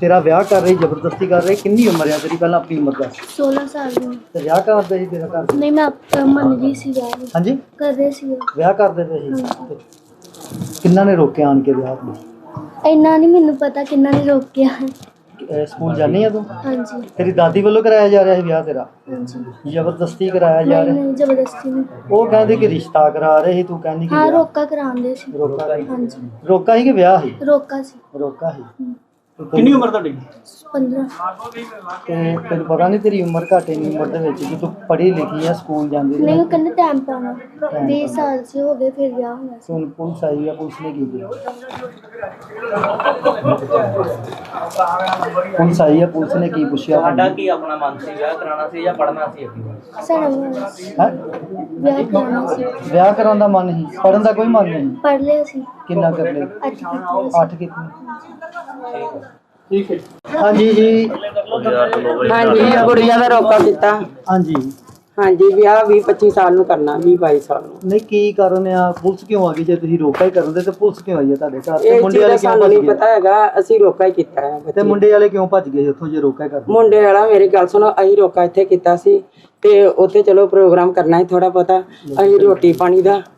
ਤੇਰਾ ਵਿਆਹ ਕਰ ਰਹੀ ਜ਼ਬਰਦਸਤੀ ਕਰ ਰਹੀ ਕਿੰਨੀ ਉਮਰ ਆ ਤੇਰੀ ਪਹਿਲਾਂ ਆਪਣੀ ਉਮਰ ਦੱਸ 16 ਸਾਲ ਦੀ। ਤੇ ਵਿਆਹ ਕਰਦੇ ਸੀ ਤੇਰਾ ਘਰ? ਨਹੀਂ ਮੈਂ ਆਪ- ਮੰਨ ਰਹੀ ਸੀ ਵਿਆਹ ਨੂੰ। ਹਾਂਜੀ? ਕਰ ਰਹੇ ਸੀ ਵਿਆਹ ਕਰਦੇ ਪਏ ਸੀ? ਤੇ ਕਿੰਨਾ ਨੇ ਰੋਕਿਆ ਆਣ ਕੇ ਵਿਆਹ ਨੂੰ? ਇੰਨਾ ਨਹੀਂ ਮੈਨੂੰ ਪਤਾ ਕਿੰਨਾ ਨੇ ਰੋਕਿਆ। ਅਹ ਸਕੂਲ ਜਾਣੀ ਆ ਤੂੰ? ਹਾਂਜੀ। ਤੇਰੀ ਦਾਦੀ ਵੱਲੋਂ ਕਰਾਇਆ ਜਾ ਰਿਹਾ ਸੀ ਵਿਆਹ ਤੇਰਾ? ਹਾਂਜੀ। ਜ਼ਬਰਦਸਤੀ ਕਰਾਇਆ ਜਾ ਨਹੀਂ ਰਿਹਾ? ਨਹੀਂ ਜ਼ਬਰਦਸਤੀ ਨਹੀਂ। ਉਹ ਕਹਿੰਦੇ ਕਿ ਰਿਸ਼ਤਾ ਕਰਾ ਰਹੇ ਸੀ ਤੂੰ ਕਹਿੰਦੀ ਕਿ ਹਾਂ ਵਿਆਹ। ਰੋਕਾ ਕਰਾਉਂਦੇ ਸੀ। ਰੋਕਾ ਸੀ? ਹਾਂਜੀ। ਰੋਕਾ ਸੀ ਕਿ ਵਿਆਹ ਸੀ? ਰੋਕਾ ਸੀ। ਰੋਕਾ ਸੀ। ਹਮ। ਕਿੰਨੀ ਉਮਰ ਤੁਹਾਡੀ? 15 ਤੇ ਤੈਨੂੰ ਪਤਾ ਨਹੀਂ ਤੇਰੀ ਉਮਰ ਘੱਟ ਇੰਨੀ ਉਮਰ ਦੇ ਵਿੱਚ ਕਿ ਤੂੰ ਪੜ੍ਹੀ ਲਿਖੀ ਆ ਸਕੂਲ ਜਾਂਦੀ ਨਹੀਂ ਉਹ ਕਹਿੰਦੇ ਟਾਈਮ ਪਾਉਣਾ 20 ਸਾਲ ਸੇ ਹੋ ਗਏ ਫਿਰ ਵਿਆਹ ਹੋਣਾ ਸੀ। ਹੁਣ ਪੁਲਿਸ ਆਈ ਆ ਪੁਲਿਸ ਨੇ ਕੀ ਕੀਤਾ? ਪੁਲਿਸ ਆਈ ਆ ਪੁਲਿਸ ਨੇ ਕੀ ਪੁੱਛਿਆ ਤੁਹਾਡਾ ਕੀ ਆਪਣਾ ਮਨ ਸੀ? ਵਿਆਹ ਕਰਾਉਣਾ ਸੀ ਜਾਂ ਪੜ੍ਹਨਾ ਸੀ ਅੱਗੇ? ਸਾਡਾ ਸੀ। ਹੈਂ? ਵਿਆਹ ਕਰਾਉਣਾ ਸੀ। ਵਿਆਹ ਕਰਾਉਣ ਦਾ ਮਨ ਨਹੀਂ? ਪੜਨ ਦਾ ਕੋਈ ਮਨ ਨਹੀਂ? ਪੜ੍ਹ ਲਿਆ ਸੀ। ਕਿੰਨਾ ਕਰ ਲਿਆ? ਅੱਜ ਕੀਤੀ ਅੱਠ ਕਿਤਨੀ ਠੀਕ ਹੈ। ਹਾਂਜੀ ਜੀ। ਹਾਂਜੀ ਗੁੜੀਆ ਦਾ ਰੋਕਾ ਕੀਤਾ। ਹਾਂਜੀ। ਹਾਂਜੀ ਵਿਆਹ 20 25 ਸਾਲ ਨੂੰ ਕਰਨਾ 20 22 ਸਾਲ ਨੂੰ। ਨਹੀਂ ਕੀ ਕਾਰਨ ਆ? ਪੁਲਿਸ ਕਿਉਂ ਆ ਗਈ? ਜੇ ਤੁਸੀਂ ਰੋਕਾ ਹੀ ਕਰਨ ਦੇ ਤੇ ਪੁਲਿਸ ਕਿਉਂ ਆਈ ਆ ਤੁਹਾਡੇ ਘਰ? ਤੇ ਇਹ ਮੁੰਡੇ ਚੀਜ਼ ਦਾ ਵਾਲੇ ਕਿਉਂ ਸਾਨੂੰ ਭੱਜ ਨਹੀਂ ਗਏ? ਪਤਾ ਹੈਗਾ ਅਸੀਂ ਰੋਕਾ ਹੀ ਕੀਤਾ ਹੈ ਤੇ ਮੁੰਡੇ ਵਾਲੇ ਕਿਉਂ ਭੱਜ ਗਏ ਉੱਥੋਂ ਜੇ ਰੋਕਾ ਹੀ ਕਰਦੇ ਮੁੰਡੇ ਵਾਲਾ ਮੇਰੀ ਗੱਲ ਸੁਣੋ ਅਸੀਂ ਰੋਕਾ ਇੱਥੇ ਕੀਤਾ ਸੀ ਤੇ ਉੱਥੇ ਚਲੋ ਪ੍ਰੋਗਰਾਮ ਕਰਨਾ ਹੈ ਥੋੜਾ ਪਤਾ ਅਸੀਂ ਰੋਟੀ ਪਾਣੀ ਦਾ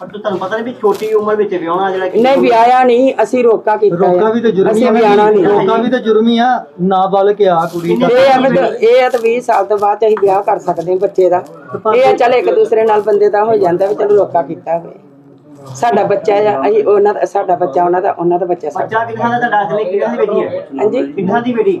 ਪਰ ਤੁਹਾਨੂੰ ਪਤਾ ਨਹੀਂ ਵੀ ਛੋਟੀ ਉਮਰ ਵਿੱਚ ਵਿਆਹਣਾ ਜਿਹੜਾ ਨਹੀਂ ਵਿਆਹਿਆ ਨਹੀਂ ਅਸੀਂ ਰੋਕਾ ਕੀਤਾ ਰੋਕਾ। ਵੀ ਤਾਂ ਜੁਰਮ ਹੀ ਅਸੀਂ ਵਿਆਹਣਾ ਨਹੀਂ। ਰੋਕਾ ਵੀ ਤਾਂ ਜੁਰਮ ਹੀ ਆ ਨਾਬਾਲਗ ਆ ਕੁੜੀ ਦਾ ਇਹ ਆ ਵੀ ਤਾਂ- ਇਹ ਆ ਤਾਂ 20 ਸਾਲ ਤੋਂ ਬਾਅਦ 'ਚ ਅਸੀਂ ਵਿਆਹ ਕਰ ਸਕਦੇ ਹਾਂ ਬੱਚੇ ਦਾ। ਇਹ ਆ ਚੱਲ ਇੱਕ ਦੂਸਰੇ ਨਾਲ ਬੰਦੇ ਦਾ ਹੋ ਜਾਂਦਾ ਵੀ ਚਲੋ ਰੋਕਾ ਕੀਤਾ ਹੋਵੇ। ਸਾਡਾ ਬੱਚਾ ਆ ਅਸੀਂ ਉਹਨਾਂ ਦਾ ਸਾਡਾ ਬੱਚਾ ਉਹਨਾਂ ਦਾ ਉਹਨਾਂ ਦਾ ਬੱਚਾ ਸਾਡਾ। ਬੱਚਾ ਕਿੰਨਾ ਦਾ ਤੁਹਾਡਾ ਅਸਲੀ ਕਿੰਨਾ ਦੀ ਬੇਟੀ ਹੈ? ਹਾਂਜੀ? ਕਿੰਨਾ ਦੀ ਬੇਟੀ?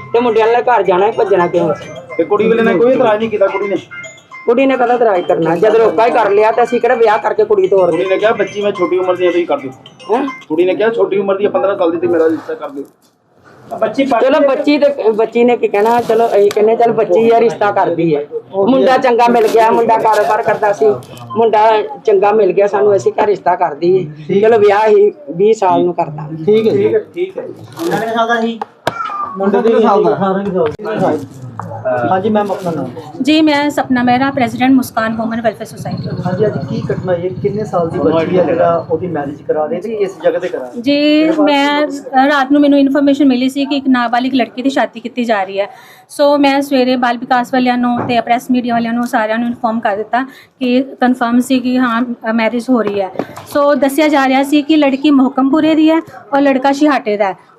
ਤੇ ਮੁੰਡੇ ਵਾਲੇ ਘਰ ਜਾਣਾ ਸੀ, ਭੱਜਣਾ ਕਿਉਂ? ਸੀ ਤੇ ਕੁੜੀ ਵਾਲੇ ਨੇ ਕੋਈ ਇਤਰਾਜ਼ ਨਹੀਂ ਕੀਤਾ ਕੁੜੀ ਨੇ? ਕੁੜੀ ਨੇ ਕਦਾ ਤਰਾਜ ਕਰਨਾ? ਜਦ ਰੋਕਾ ਹੀ ਕਰ ਲਿਆ ਤਾਂ ਅਸੀਂ ਕਿਹੜਾ ਵਿਆਹ ਕਰਕੇ ਕੁੜੀ ਤੋੜ ਕੁੜੀ ਨੇ ਕਿਹਾ ਬੱਚੀ ਮੈਂ ਛੋਟੀ ਉਮਰ ਦੀ ਆ ਤੁਸੀਂ ਕਰ ਦਿਓ। ਹੈ? ਕੁੜੀ ਨੇ ਕਿਹਾ ਛੋਟੀ ਉਮਰ ਦੀ ਆ 15 ਸਾਲ ਦੀ ਤੇ ਮੇਰਾ ਰਿਸ਼ਤਾ ਕਰ ਦਿਓ। ਬੱਚੀ ਚਲੋ ਬੱਚੀ ਤੇ ਬੱਚੀ ਨੇ ਕੀ ਕਹਿਣਾ? ਚਲੋ ਅਸੀਂ ਕਹਿੰਦੇ ਚੱਲ ਬੱਚੀ ਆ ਰਿਸ਼ਤਾ ਕਰਦੀ ਹੈ ਮੁੰਡਾ ਚੰਗਾ ਮਿਲ ਗਿਆ ਮੁੰਡਾ ਕਾਰੋਬਾਰ ਕਰਦਾ ਸੀ। ਮੁੰਡਾ ਚੰਗਾ ਮਿਲ ਗਿਆ ਸਾਨੂੰ ਅਸੀਂ ਘਰ ਰਿਸ਼ਤਾ ਕਰਦੀ ਹੈ ਚਲੋ ਵਿਆਹ ਹੀ 20 ਸਾਲ ਨੂੰ ਕਰਦਾ। ਠੀਕ ਹੈ ਠੀਕ ਹੈ ਠੀਕ ਹੈ। ਮੁੰਡਾ ਕਿੰਨੇ ਸਾਲ ਦਾ ਸੀ? ਮੁੰਡੇ ਦੇ ਸਾਲ ਦਾ? ਹਾਂਜੀ ਮੈਮ ਆਪਣਾ ਨਾਮ? ਜੀ ਮੈਂ Sapna Mehra president Muskan woman welfare society. ਹਾਂਜੀ ਅੱਜ ਕੀ ਘਟਨਾ ਹੈ ਕਿੰਨੇ ਸਾਲ ਦੀ ਬੱਚੀ ਹੈ ਜਿਹੜਾ ਉਹਦੀ ਮੈਰਿਜ ਕਰਾ ਰਹੇ ਤੇ ਕਿਸ ਜਗ੍ਹਾ ਤੇ ਕਰਾ ਜੀ ਮੈਂ ਰਾਤ ਨੂੰ ਮੈਨੂੰ ਇਨਫੋਰਮੇਸ਼ਨ ਮਿਲੀ ਸ਼ਾਦੀ ਕੀਤੀ ਜਾ ਰਹੀ ਹੈ। ਸੋ ਮੈਂ ਸਵੇਰੇ ਬਾਲ ਵਿਕਾਸ ਵਾਲਿਆਂ ਨੂੰ ਪ੍ਰੈਸ ਮੀਡੀਆ ਵਾਲਿਆਂ ਨੂੰ ਸਾਰਿਆਂ ਨੂੰ ਦਿੱਤਾ ਕਿ ਕਨਫਰਮ ਸੀ ਕਿ ਹਾਂ ਮੈਰਿਜ ਹੋ ਰਹੀ ਹੈ। ਸੋ ਦੱਸਿਆ ਜਾ ਰਿਹਾ ਸੀ ਕਿ ਲੜਕੀ ਮੁਹਕਮਪੁਰੇ ਦੀ ਹੈ ਔਰ ਲੜਕਾ ਸ਼ਿਹਾਟੇ ਦਾ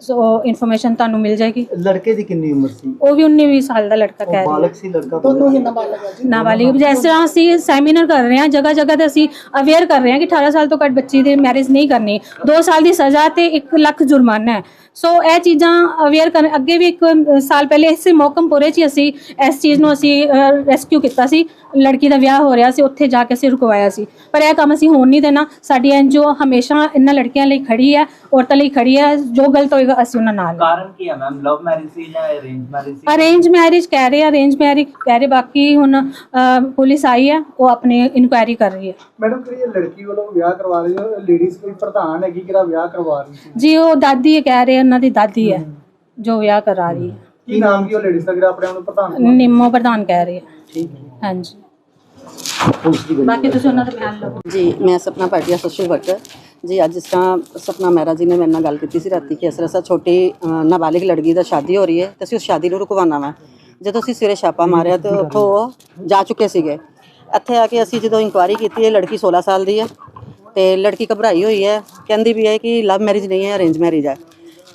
ਸੋ ਇਨਫੋਰਮੇਸ਼ਨ ਤੁਹਾਨੂੰ ਮਿਲ ਜਾਏਗੀ। ਲੜਕੇ ਦੀ ਕਿੰਨੀ ਉਮਰ ਸੀ? ਉਹ ਵੀ 19 20 ਸਾਲ ਦਾ ਲੜਕਾ ਕਹਿ ਰਿਹਾ ਬਾਲਕ ਸੀ ਲੜਕਾ ਦੋਨੋਂ ਹੀ ਨਾਬਾਲਿਗ। ਜਿਸ ਤਰ੍ਹਾਂ ਅਸੀਂ ਸੈਮੀਨਾਰ ਕਰ ਰਹੇ ਹਾਂ ਜਗ੍ਹਾ ਜਗ੍ਹਾ ਤੇ ਅਸੀਂ ਅਵੇਅਰ ਕਰ ਰਹੇ ਹਾਂ ਕਿ 18 ਸਾਲ ਤੋਂ ਘੱਟ ਬੱਚੀ ਦੀ ਮੈਰਿਜ ਨਹੀਂ ਕਰਨੀ। 2 ਸਾਲ ਦੀ ਸਜ਼ਾ ਤੇ 1 ਲੱਖ ਜੁਰਮਾਨਾ ਹੈ। ਸੋ ਇਹ ਚੀਜ਼ਾਂ ਅਵੇਅਰ ਕਰਨ ਅੱਗੇ ਵੀ ਇੱਕ ਸਾਲ ਪਹਿਲੇ ਇਸੇ ਮੌਕਮਪੁਰੇ 'ਚ ਹੀ ਅਸੀਂ ਇਸ ਚੀਜ਼ ਨੂੰ ਅਸੀਂ ਰੈਸਕਿਊ ਕੀਤਾ ਸੀ। ਲੜਕੀ ਦਾ ਵਿਆਹ ਹੋ ਰਿਹਾ ਸੀ ਉੱਥੇ ਜਾ ਕੇ ਅਸੀਂ ਰੁਕਵਾਇਆ ਸੀ। ਪਰ ਇਹ ਕੰਮ ਅਸੀਂ ਹੋਣ ਨਹੀਂ ਦੇਣਾ। ਸਾਡੀ ਐਨਜੀਓ ਹਮੇਸ਼ਾ ਇਹਨਾਂ ਲੜਕੀਆਂ ਲਈ ਖੜੀ ਹੈ ਔਰਤਾਂ ਲਈ ਖੜੀ ਹੈ ਜੋ ਗਲਤ ਹੋਏਗਾ ਅਸੀਂ ਉਹਨਾਂ ਨਾਲ। ਕਾਰਨ ਕੀ ਹੈ ਮੈਮ? ਲਵ ਮੈਰਿਜ ਸੀ ਜਾਂ ਅਰੇਂਜ ਮੈਰਿਜ ਸੀ? ਅਰੇਂਜ ਮੈਰਿਜ ਕਹਿ ਰਹੇ ਅਰੇਂਜ ਮੈਰਿਜ ਕਹਿ ਰਹੇ ਬਾਕੀ ਹੁਣ ਪੁਲਿਸ ਆਈ ਹੈ ਉਹ ਆਪਣੀ ਇਨਕੁਆਇਰੀ ਕਰ ਰਹੀ ਹੈ ਮੈਡਮ ਕਿਹੜੀ ਇਹ ਲੜਕੀ ਵੱਲੋਂ ਵਿਆਹ ਕਰਵਾ ਰਹੀ ਹੈ? ਲੇਡੀਜ਼ ਕੋਈ ਪ੍ਰਧਾਨ ਹੈਗੀ ਕਿਹੜਾ ਵਿਆਹ ਕਰਵਾ ਰਹੀ ਸੀ? ਜੀ ਉਹ ਦਾਦੀ ਹੈ ਕਹਿ ਰਹੇ ਉਹਨਾਂ ਦੀ ਦਾਦੀ ਹੈ। ਜੋ ਵਿਆਹ ਕਰਾ ਰਹੀ ਹੈ। ਕੀ ਨਾਮ ਕੀ ਉਹ ਲੇਡੀਜ਼ ਦਾ ਜਿਹੜਾ ਆਪਣੇ ਆਪ ਨੂੰ ਪ੍ਰਧਾਨ ਨਿੰਮੋ ਪ੍ਰਧਾਨ ਕਹਿ ਰਹੇ ਹੈ। ਹਾਂਜੀ। ਬਾਕੀ ਤੁਸੀਂ ਉਹਨਾਂ ਦਾ ਬਿਆਨ ਲਓ। ਜੀ ਮੈਂ ਸਪਨਾ ਭਾਟੀਆ ਸੋਸ਼ਲ ਵਰਕਰ ਜੀ ਅੱਜ ਜਿਸ ਤਰ੍ਹਾਂ ਸਪਨਾ ਮਹਿਰਾ ਜੀ ਨੇ ਮੇਰੇ ਨਾਲ ਗੱਲ ਕੀਤੀ ਸੀ ਰਾਤੀ ਕਿ ਇਸ ਤਰ੍ਹਾਂ ਸਾ ਛੋਟੀ ਅ, ਨਾਬਾਲਿਗ ਲੜਕੀ ਦਾ ਸ਼ਾਦੀ ਹੋ ਰਹੀ ਹੈ ਤੇ ਅਸੀਂ ਉਸ ਸ਼ਾਦੀ ਨੂੰ ਰੁਕਵਾਉਣਾ ਵਾ। ਜਦੋਂ ਅਸੀਂ ਸਵੇਰੇ ਛਾਪਾ ਮਾਰਿਆ ਤੇ ਉੱਥੋਂ ਉਹ ਜਾ ਚੁੱਕੇ ਸੀਗੇ। ਇੱਥੇ ਆ ਕੇ ਅਸੀਂ ਜਦੋਂ ਇਨਕੁਆਇਰੀ ਕੀਤੀ ਇਹ ਲੜਕੀ 16 ਸਾਲ ਦੀ ਹੈ ਤੇ ਲੜਕੀ ਘਬਰਾਈ ਹੋਈ ਹੈ। ਕਹਿੰਦੀ ਵੀ ਹੈ ਕਿ ਲਵ ਮੈਰਿਜ ਨਹੀਂ ਹੈ ਅਰੇਂਜ ਮੈਰਿਜ ਹੈ।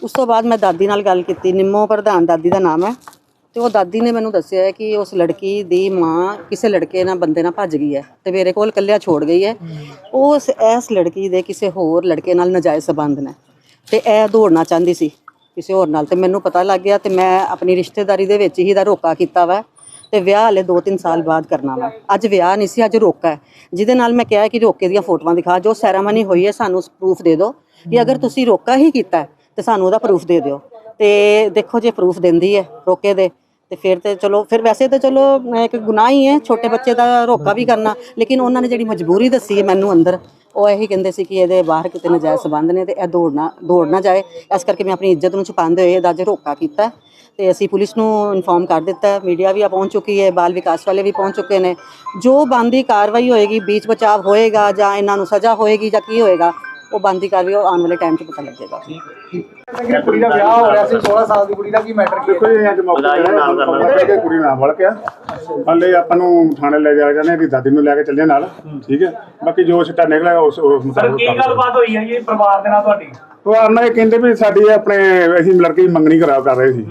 ਉਸ ਤੋਂ ਬਾਅਦ ਮੈਂ ਦਾਦੀ ਨਾਲ ਗੱਲ ਕੀਤੀ ਨਿੰਮੋ ਪ੍ਰਧਾਨ ਦਾਦੀ ਦਾ ਨਾਮ ਹੈ। ਤੇ ਉਹ ਦਾਦੀ ਨੇ ਮੈਨੂੰ ਦੱਸਿਆ ਹੈ ਕਿ ਉਸ ਲੜਕੀ ਦੀ ਮਾਂ ਕਿਸੇ ਲੜਕੇ ਨਾਲ ਬੰਦੇ ਨਾਲ ਭੱਜ ਗਈ ਹੈ ਤੇ ਮੇਰੇ ਕੋਲ ਇਕੱਲਿਆ ਛੋੜ ਗਈ ਹੈ। ਉਸ ਇਸ ਲੜਕੀ ਦੇ ਕਿਸੇ ਹੋਰ ਲੜਕੇ ਨਾਲ ਨਜਾਇਜ਼ ਸੰਬੰਧ ਨੇ ਤੇ ਇਹ ਦੌੜਨਾ ਚਾਹੁੰਦੀ ਸੀ ਕਿਸੇ ਹੋਰ ਨਾਲ ਤੇ ਮੈਨੂੰ ਪਤਾ ਲੱਗ ਗਿਆ ਤੇ ਮੈਂ ਆਪਣੀ ਰਿਸ਼ਤੇਦਾਰੀ ਦੇ ਵਿੱਚ ਹੀ ਦਾ ਰੋਕਾ ਕੀਤਾ ਵਾ ਤੇ ਵਿਆਹ ਹਲੇ 2-3 ਸਾਲ ਬਾਅਦ ਕਰਨਾ ਵਾ। ਅੱਜ ਵਿਆਹ ਨਹੀਂ ਸੀ ਅੱਜ ਰੋਕਾ ਹੈ। ਜਿਹਦੇ ਨਾਲ ਮੈਂ ਕਿਹਾ ਕਿ ਰੋਕੇ ਦੀਆਂ ਫੋਟੋਆਂ ਦਿਖਾ ਜੋ ਸੈਰਾਮਨੀ ਹੋਈ ਹੈ ਸਾਨੂੰ ਪ੍ਰੂਫ ਦੇ ਦਿਓ ਕਿ ਅਗਰ ਤੁਸੀਂ ਰੋਕਾ ਹੀ ਕੀਤਾ ਹੈ, ਤੇ ਸਾਨੂੰ ਉਹਦਾ ਪ੍ਰੂਫ ਦੇ ਦਿਓ। ਤੇ ਦੇਖੋ ਜੇ ਪ੍ਰੂਫ ਦਿੰਦੀ ਹੈ ਰੋਕੇ ਦੇ, ਤੇ ਫਿਰ ਤੇ ਚਲੋ, ਫਿਰ ਵੈਸੇ ਤਾਂ ਚਲੋ ਇੱਕ ਗੁਨਾਹ ਹੀ ਹੈ, ਛੋਟੇ ਬੱਚੇ ਦਾ ਰੋਕਾ ਵੀ ਕਰਨਾ, ਲੇਕਿਨ ਉਹਨਾਂ ਨੇ ਜਿਹੜੀ ਮਜਬੂਰੀ ਦੱਸੀ ਹੈ ਮੈਨੂੰ ਅੰਦਰ, ਉਹ ਇਹੀ ਕਹਿੰਦੇ ਸੀ ਕਿ ਇਹਦੇ ਬਾਹਰ ਕਿਤੇ ਨਜਾਇਜ਼ ਸੰਬੰਧ ਨੇ ਤੇ ਇਹ ਦੌੜਨਾ, ਦੌੜ ਨਾ ਜਾਏ। ਇਸ ਕਰਕੇ ਮੈਂ ਆਪਣੀ ਇੱਜ਼ਤ ਨੂੰ ਛੁਪਾਉਂਦੇ ਹੋਏ ਇਹਦਾ ਅੱਜ ਰੋਕਾ ਕੀਤਾ ਤੇ ਅਸੀਂ ਪੁਲਿਸ ਨੂੰ ਇਨਫੋਰਮ ਕਰ ਦਿੱਤਾ ਮੀਡੀਆ ਵੀ ਆ ਪਹੁੰਚ ਚੁੱਕੀ ਹੈ, ਬਾਲ ਵਿਕਾਸ ਵਾਲੇ ਵੀ ਪਹੁੰਚ ਚੁੱਕੇ ਨੇ। ਜੋ ਬੰਦੀ ਕਾਰਵਾਈ ਹੋਏਗੀ, ਬੀਚ ਬਚਾਵ ਹੋਏਗਾ ਜਾਂ ਇਹਨਾਂ ਨੂੰ ਸਜ਼ਾ ਹੋਏਗੀ ਜਾਂ ਕੀ ਹੋਏਗਾ, ਉਹ ਬੰਦੀ ਕਾਰਵਾਈ ਉਹ ਆਉਣ ਵਾਲੇ ਟਾਈਮ 'ਚ ਪਤਾ ਲੱਗੇਗਾ। ਜਿਹੜੀ ਕੁੜੀ ਦਾ ਵਿਆਹ ਹੋ ਰਿਹਾ ਸੀ 16 ਸਾਲ ਦੀ ਕੁੜੀ ਦਾ ਕੀ ਮੈਟਰ ਕੀ ਹੈ? ਕੋਈ ਅੱਜ ਮੌਕੇ ਤੇ ਨਾਲ ਕਰਨਾ ਕਿ ਕੁੜੀ ਨਾਲ ਵੜ ਗਿਆ। ਹਲੇ ਆਪਾਂ ਨੂੰ ਥਾਣੇ ਲੈ ਜਾ ਇਹਦੀ ਦਾਦੀ ਨੂੰ ਲੈ ਕੇ ਚੱਲੇ ਨਾਲ। ਠੀਕ ਹੈ। ਬਾਕੀ ਜੋ ਸਿੱਟਾ ਨਿਕਲਿਆ ਉਸ ਉਸ ਮੁਤਾਬਕ ਕੀ ਗੱਲਬਾਤ ਹੋਈ ਹੈ ਜੀ ਪਰਿਵਾਰ ਦੇ ਨਾਲ ਤੁਹਾਡੀ? ਉਹ ਆਨਾ ਇਹ ਕਹਿੰਦੇ ਵੀ ਸਾਡੀ ਆਪਣੇ ਅਸੀਂ ਲੜਕੀ ਦੀ ਮੰਗਣੀ ਕਰਾ ਕਰ ਰਹੇ ਸੀ।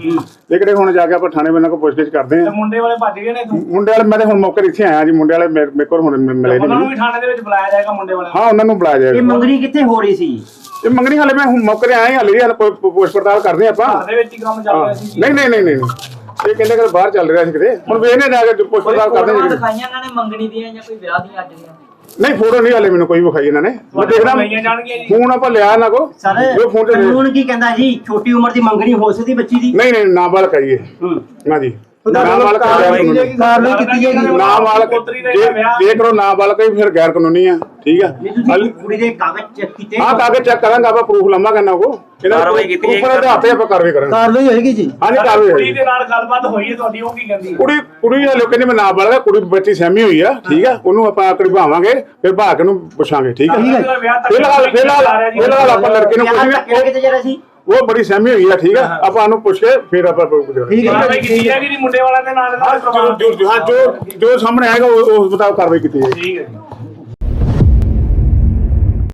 ਇਹ ਕਿਹੜੇ ਹੁਣ ਜਾ ਕੇ ਆਪਾਂ ਥਾਣੇ ਬੰਨਾਂ ਕੋਲ ਪੁੱਛਗਿੱਛ ਕਰਦੇ ਆ। ਮੁੰਡੇ ਵਾਲੇ ਭੱਜ ਗਏ ਨੇ ਤੂੰ ਮੁੰਡੇ ਵਾਲੇ ਮੈਂ ਤੇ ਹੁਣ ਮੌਕੇ ਤੇ ਇੱਥੇ ਆਇਆ ਜੀ ਮੁੰਡੇ ਵਾਲੇ ਮੇਰੇ ਮੇਰੇ ਕੋਲ ਹੁਣ ਮਿਲੇ ਨਹੀਂ ਉਹਨਾਂ ਨੂੰ ਮੈਨੂੰ ਵੀ ਥਾਣੇ ਦੇ ਵਿੱਚ ਬੁਲਾਇਆ ਜਾਏਗਾ ਮੁੰਡੇ ਵਾਲੇ ਹਾਂ ਉਹਨਾਂ ਨੂੰ ਬੁਲਾਇਆ ਜਾਏਗਾ। ਮੰਗਣੀ ਕਿੱਥੇ ਹੋ ਰਹੀ ਸੀ? ਇਹ ਮੰਗਣੀ ਹਾਲੇ ਮੈਂ ਹੁਣ ਮੌਕੇ ਤੇ ਆਇਆ ਹੀ ਹਾਲੇ ਵੀ ਹਾਲੇ ਪੁੱਛ ਪੜਤਾਲ ਕਰਦੇ ਆਪਾਂ। ਘਰ ਦੇ ਵਿੱਚ ਹੀ ਕੰਮ ਚੱਲ ਰਿਹਾ ਸੀ ਨਹੀਂ ਨਹੀਂ ਨਹੀਂ ਨਹੀਂ ਨਹੀਂ। ਇਹ ਕਹਿੰਦੇ ਕਿ ਬਾਹਰ ਚੱਲ ਰਿਹਾ ਸੀ ਕਿਤੇ। ਹੁਣ ਵੇਖਨੇ ਜਾ ਕੇ ਪੁੱਛ ਪੜਤਾਲ ਕਰਦੇ ਫੋਟੋਆਂ ਜੀ। ਦਿਖਾਈਆਂ ਇਹਨਾਂ ਨੇ ਮੰਗਣੀ ਦੀਆਂ ਜਾਂ ਕੋਈ ਵਿਆਹ ਦੀਆਂ ਅੱਜ ਦੀਆਂ? ਨਹੀਂ ਫੋਟੋ ਨਹੀਂ ਹਾਲੇ ਮੈਨੂੰ ਕੋਈ ਵਿਖਾਈ ਇਹਨਾਂ ਨੇ। ਮੈਂ ਦੇਖਦਾ ਜੀ। ਫੋਨ ਆਪਾਂ ਲਿਆ ਨਾ ਕੋ ਸਰ ਉਹ ਫੋਨ ਤੇ ਦੇ- ਕਾਨੂੰਨ ਕੀ ਕਹਿੰਦਾ ਜੀ? ਛੋਟੀ ਉਮਰ ਦੀ ਮੰਗਣੀ ਹੋ ਸਕਦੀ ਬੱਚੀ ਦੀ? ਨਹੀਂ ਨਹੀਂ ਨਾਬਾਲਗ ਹੈ ਜੀ ਇਹ। ਨਾ ਜੀ। ਨਾਬਾਲਗ ਕਾਰਵਾਈ ਕੀਤੀ ਹੈ ਜਾਏਗੀ ਕਾਰਵਾਈ ਕੀਤੀ ਜਾਏਗੀ। ਨਾਬਾਲਗ ਪੋਤਰੀ ਦਾ ਜੇ ਵਿਆਹ- ਜੇ ਕਰੋ ਨਾਬਾਲਗ ਹੈ ਫਿਰ ਗੈਰ ਕਾਨੂੰਨੀ ਆ। ਠੀਕ ਆ? ਨਹੀਂ ਤੁਸੀਂ ਕੁੜੀ ਦੇ ਕਾਗਜ਼ ਚੈੱਕ ਕੀਤੇ ਹਾਂ ਕਾਗਜ਼ ਚੈੱਕ ਕਰਾਂਗਾ ਆਪਾਂ ਪ੍ਰੂਫ ਲੰਮਾ ਨਾ ਕੋ ਕਾਰਵਾਈ ਕੀਤੀ ਜਾਏਗੀ ਉੱਪਰ ਦੇ ਹੱਥੇ ਆਪਾਂ ਕਾਰਵਾਈ ਕਰਾਂਗੇ। ਕਾਰਵਾਈ ਹੋਏਗੀ ਜੀ? ਹਾਂਜੀ ਕਾਰਵਾਈ ਕੁੜੀ ਹੋਈ ਦੇ ਨਾਲ ਗੱਲਬਾਤ ਹੋਈ ਹੈ ਤੁਹਾਡੀ ਉਹ ਕੀ ਕਹਿੰਦੀ ਹੈ? ਕੁੜੀ ਕੁੜੀ ਵਾਲੇ ਕਹਿੰਦੇ ਮੈਂ ਨਾਬਾਲਗ ਆ ਕੁੜੀ ਬੱਚੀ ਸਹਿਮੀ ਹੋਈ ਆ ਠੀਕ ਆ? ਉਹਨੂੰ ਆਪਾਂ ਕਢਵਾਵਾਂਗੇ ਫਿਰ ਭਾਗ ਕੇ ਨੂੰ ਪੁੱਛਾਂਗੇ ਠੀਕ ਆ? ਫਿਲਹਾਲ ਫਿਲਹਾਲ ਫਿਲਹਾਲ ਆਪਾਂ ਲੜਕੇ ਨੂੰ ਵਿਆਹ ਤੱਕ ਉਹ ਬੜੀ ਸਹਿਮੀ ਹੋਈ ਆ ਠੀਕ ਆ? ਆਪਾਂ ਉਹਨੂੰ ਪੁੱਛ ਕੇ ਫਿਰ ਆਪਾਂ ਠੀਕ ਹੈ। ਕਾਰਵਾਈ ਕੀਤੀ ਹੈ ਕਿ ਨਹੀਂ ਮੁੰਡੇ ਵਾਲਿਆਂ ਦੇ ਨਾਲ ਹਾਂ ਜੋ ਜੋ ਹਾਂ, ਸਾਹਮਣੇ ਆਏਗਾ ਉਹ ਉਸ ਮੁਤਾਬਕ ਕਾਰਵਾਈ ਕੀਤੀ ਜਾਏਗੀ। ਠੀਕ ਹੈ